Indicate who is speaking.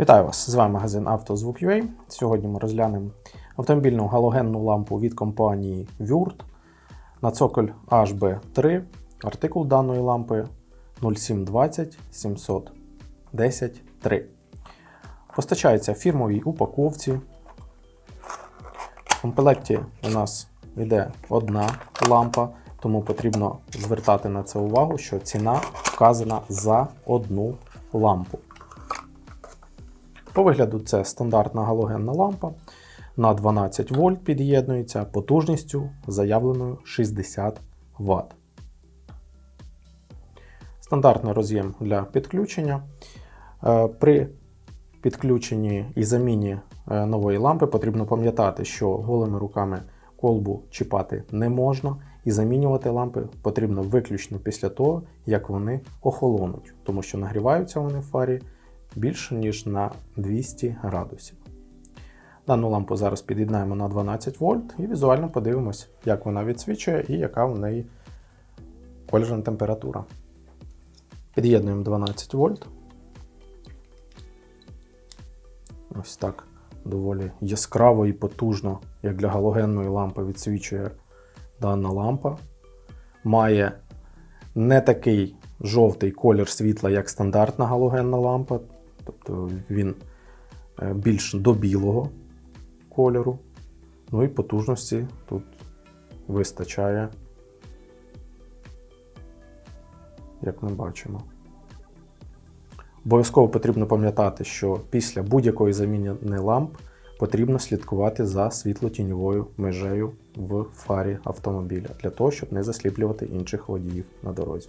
Speaker 1: Вітаю вас! З вами магазин «Автозвук.UA». Сьогодні ми розглянемо автомобільну галогенну лампу від компанії Würth на цоколь HB3. Артикул даної лампи 0720 710 3. Постачається фірмовій упаковці. В комплекті у нас йде одна лампа, тому потрібно звертати на це увагу, що ціна вказана за одну лампу. По вигляду це стандартна галогенна лампа на 12 вольт під'єднується потужністю заявленою 60 Вт. Стандартний роз'єм для підключення. Е, При підключенні і заміні е, нової лампи потрібно пам'ятати, що голими руками колбу чіпати не можна, і замінювати лампи потрібно виключно після того, як вони охолонуть, тому що нагріваються вони в фарі більше ніж на 200 градусів. Дану лампу зараз під'єднаємо на 12 вольт і візуально подивимось, як вона відсвічує і яка в неї кольорна температура. Під'єднуємо 12 вольт. Ось так доволі яскраво і потужно, як для галогенної лампи, відсвічує дана лампа. Має не такий жовтий колір світла, як стандартна галогенна лампа, тобто він е, більш до білого кольору. Ну і потужності тут вистачає, як ми бачимо. Обов'язково потрібно пам'ятати, що після будь-якої заміни ламп потрібно слідкувати за світлотіньовою межею в фарі автомобіля для того, щоб не засліплювати інших водіїв на дорозі.